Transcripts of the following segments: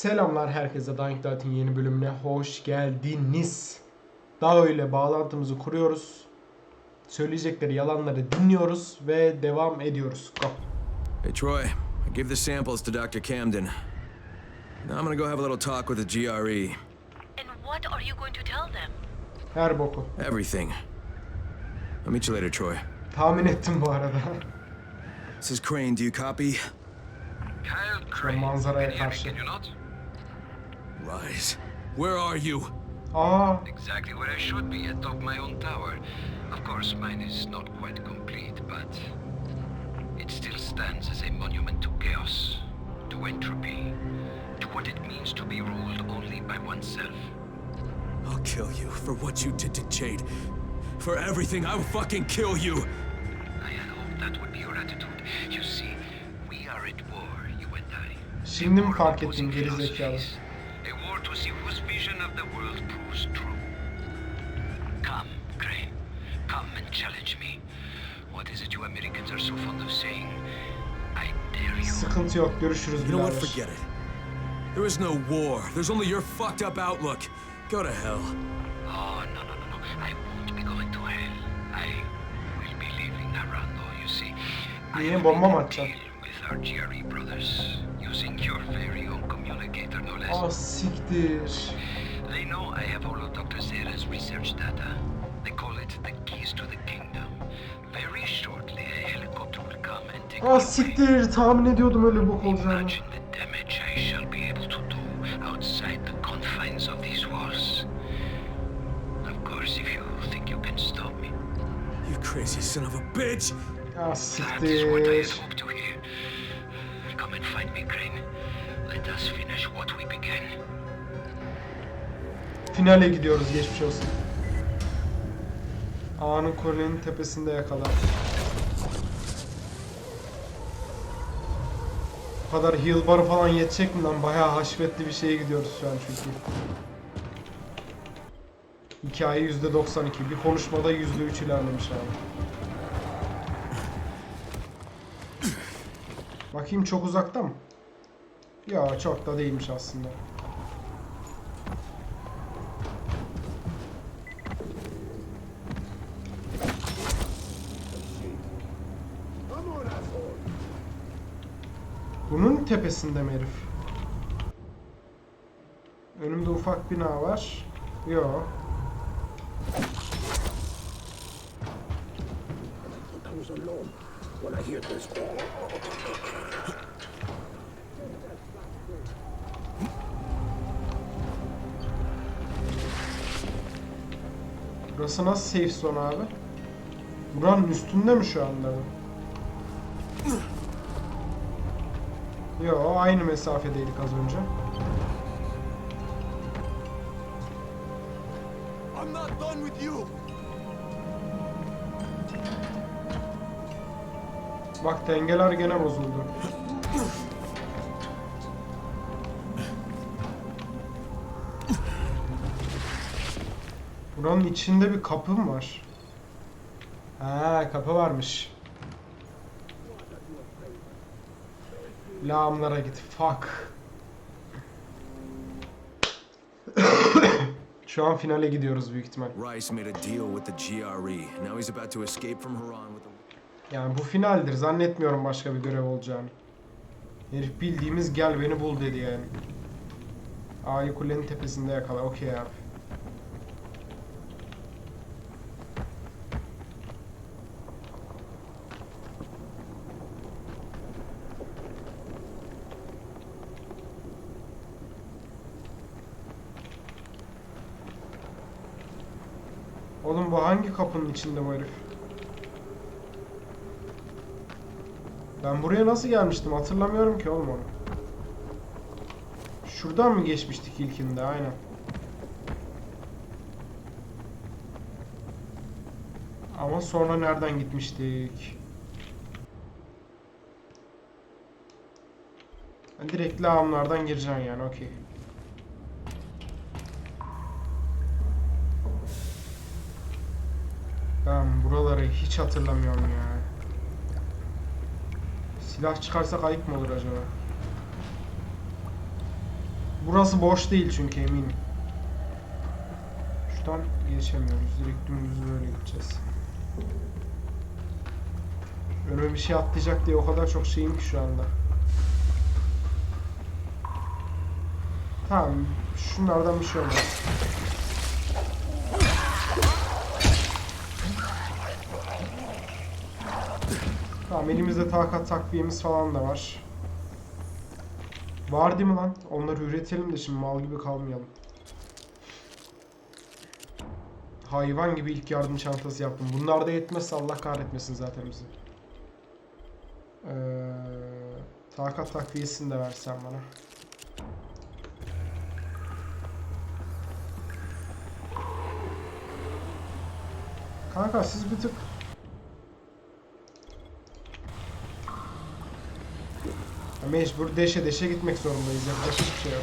Selamlar herkese Dying Light'in yeni bölümüne hoş geldiniz. Daha öyle bağlantımızı kuruyoruz. Söyleyecekleri yalanları dinliyoruz ve devam ediyoruz. Go. Hey, Troy, I gave the samples to Dr. Camden. Now I'm gonna go have a little talk with the GRE. And what are you going to tell them? Her boku. Everything. I'll meet you later, Troy. Tahmin ettim bu arada. This is Crane, do you copy? Kyle Crane. manzaraya karşı. Can you not? Rise. Where are you? Aa, Exactly where I should be, atop my own tower. Of course, mine is not quite complete, but it still stands as a monument to chaos, to entropy, to what it means to be ruled only by oneself. I'll kill you for what you did to Jade. For everything, I will fucking kill you. I had hoped that would be your attitude. You see, we are at war, you and I. Şimdi mi A war fark opposing ettin geri sıkıntı yok. Görüşürüz You know what? birader. Forget it. There is no war. There's only your fucked up outlook. Go to hell. Oh, no, no, no, no. I won't be going to hell. I will be leaving Narando, you see. I Niye? have Bomba made mı a atacaksın? deal with our GRE brothers, using your very own communicator, no less. Aa siktir. They know I have all of Dr. Zera's research data. They call it the keys to the kingdom. Away. siktir. Tahmin ediyordum öyle bok olacağını. Imagine the damage I shall be able to do outside the confines of these walls. Of course, if you think you can stop me, You crazy son of a bitch! Aa that is what I had siktir. hoped to hear. Come and find me, Crane. Let us finish what we began. Finale gidiyoruz. Geçmiş olsun. Ağanın kulenin tepesinde yakala. Kadar heal barı falan yetecek mi lan? Bayağı haşmetli bir şeye gidiyoruz şu an çünkü. Hikaye %92. Bir konuşmada %3 ilerlemiş abi. Bakayım çok uzakta mı? Ya çok da değilmiş aslında. Bunun tepesinde mi herif? Önümde ufak bina var. Yo. Burası nasıl safe zone abi? Buranın üstünde mi şu anda bu? Yo aynı mesafedeydik az önce. I'm not done with you! Bak dengeler gene bozuldu. Buranın içinde bir kapı mı var? Ha kapı varmış. Lağımlara git. Fuck. Şu an finale gidiyoruz büyük ihtimal. Rice made a deal with the GRE. Now he's about to escape from Haran with the... Yani bu finaldir. Zannetmiyorum başka bir görev olacağını. Herif bildiğimiz gel beni bul dedi yani. A'yı kulenin tepesinde yakala. Okey abi. Oğlum bu hangi kapının içinde bu herif? Ben buraya nasıl gelmiştim hatırlamıyorum ki oğlum onu. Şuradan mı geçmiştik ilkinde aynen. Ama sonra nereden gitmiştik? Direkt lağımlardan gireceksin yani okey. Ben buraları hiç hatırlamıyorum ya. Silah çıkarsak ayıp mı olur acaba? Burası boş değil çünkü eminim. Şuradan geçemiyoruz. Direkt dümdüz böyle gideceğiz. Önüme bir şey atlayacak diye o kadar çok şeyim ki şu anda. Tamam. Şunlardan bir şey olmaz. Tamam elimizde takat takviyemiz falan da var. Var değil mi lan? Onları üretelim de şimdi mal gibi kalmayalım. Hayvan gibi ilk yardım çantası yaptım. Bunlar da yetmezse Allah kahretmesin zaten bizi. Ee, takat takviyesini de versen bana. Kanka siz bir tık Mecbur deşe deşe gitmek zorundayız. Yapacak hiçbir şey yok.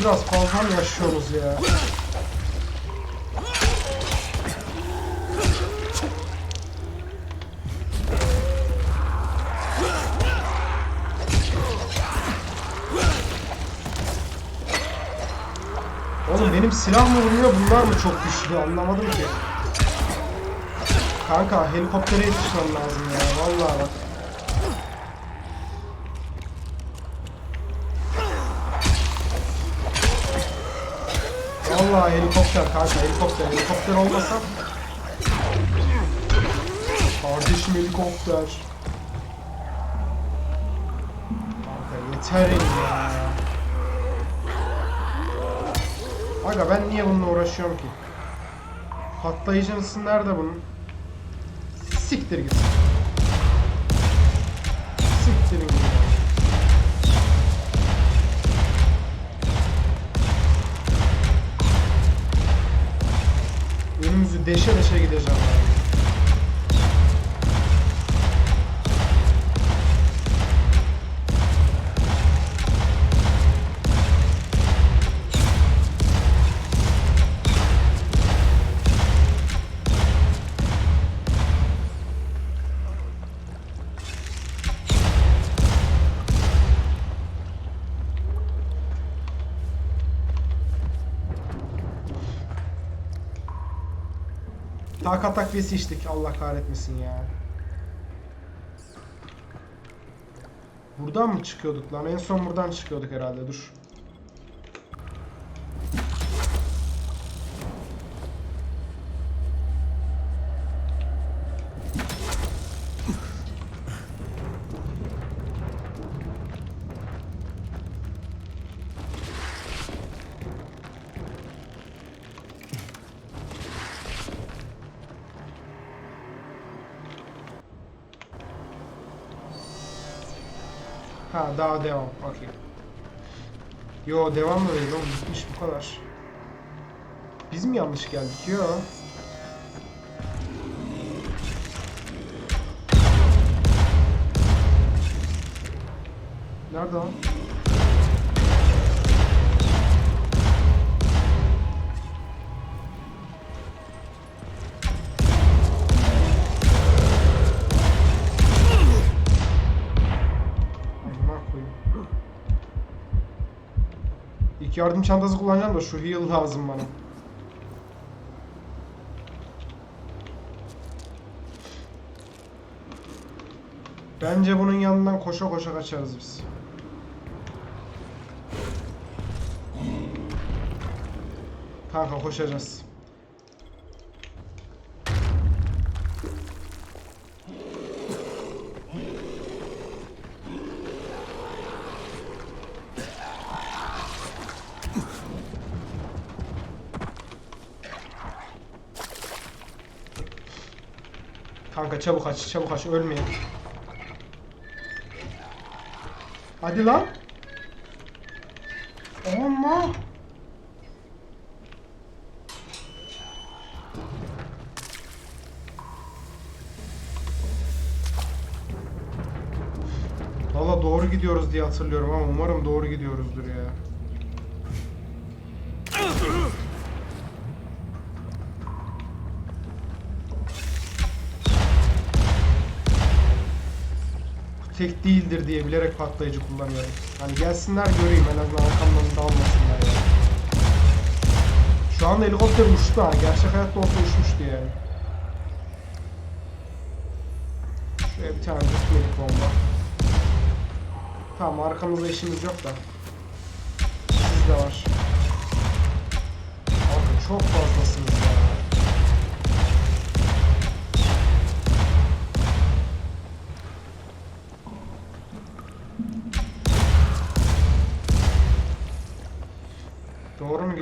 Biraz fazla mı yaşıyorsunuz ya? Oğlum benim silah mı vuruyor bunlar mı çok güçlü anlamadım ki. Kanka helikoptere yetişmem lazım ya vallahi bak. Vallahi helikopter kanka helikopter helikopter olmasa Kardeşim helikopter Kanka yeter ya Aga ben niye bununla uğraşıyorum ki? Patlayıcısı nerede bunun? Siktir git. Siktirin git. Önümüzü deşe deşe gideceğim abi. Takat takviyesi içtik. Allah kahretmesin ya. Buradan mı çıkıyorduk lan? En son buradan çıkıyorduk herhalde. Dur. Ha daha devam. Okey. Yo devam da değil oğlum. Bitmiş bu kadar. Biz mi yanlış geldik? Yo. Nerede lan? İlk yardım çantası kullanacağım da şu heal lazım bana. Bence bunun yanından koşa koşa kaçarız biz. Kanka koşacağız. Kanka çabuk aç, çabuk aç, ölmeyin. Hadi lan. Allah. Valla doğru gidiyoruz diye hatırlıyorum ama umarım doğru gidiyoruzdur ya. Tek değildir diye bilerek patlayıcı kullanıyorum. Hani gelsinler göreyim en azından arkamdan dalmasınlar yani. Şu anda helikopter uçtu ha. Gerçek hayatta olsa uçmuştu yani. Şuraya bir tane düşmedik bomba. Tamam arkamızda işimiz yok da. Sizde var. Abi çok fazlasınız ya.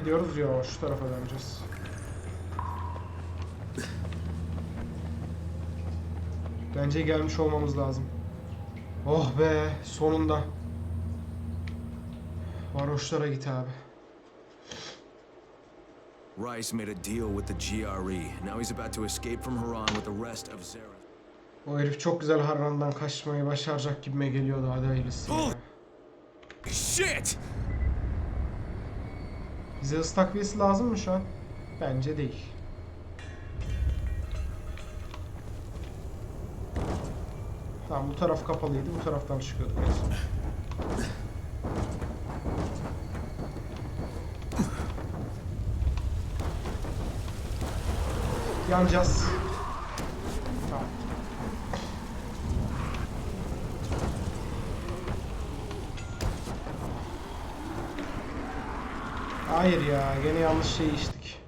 Gidiyoruz? Yok şu tarafa döneceğiz. Bence gelmiş olmamız lazım. Oh be sonunda. Varoşlara git abi. Rice made a deal with the GRE. Now he's about to escape from Haran with the rest of Zara. O herif çok güzel Harran'dan kaçmayı başaracak gibime geliyordu hadi hayırlısı. ya. Shit! Bize hız takviyesi lazım mı şu an? Bence değil. Tamam bu taraf kapalıydı bu taraftan çıkıyorduk en son. Yanacağız. Tamam. Hayır ya, gene yanlış şey içtik.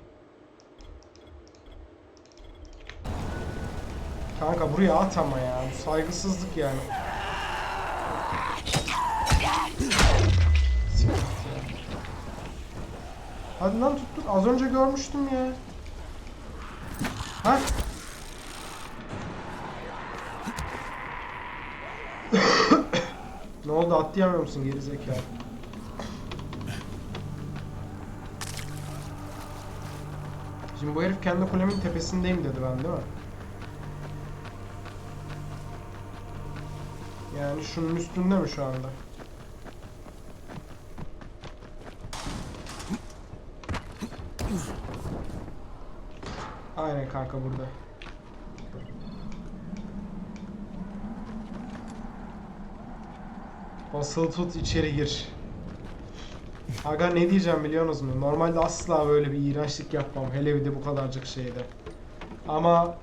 Kanka buraya at ama ya, bu saygısızlık yani. Hadi lan tuttuk, az önce görmüştüm ya. Ha? ne oldu atlayamıyor musun gerizekalı? Şimdi bu herif kendi kulemin tepesindeyim dedi ben değil mi? Yani şunun üstünde mi şu anda? Aynen kanka burada. Basılı tut içeri gir. Aga ne diyeceğim biliyorsunuz mu? Normalde asla böyle bir iğrençlik yapmam. Hele bir de bu kadarcık şeyde. Ama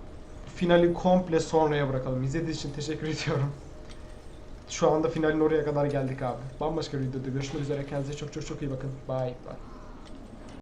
finali komple sonraya bırakalım. İzlediğiniz için teşekkür ediyorum. Şu anda finalin oraya kadar geldik abi. Bambaşka bir videoda görüşmek üzere. Kendinize çok çok çok iyi bakın. Bye bye.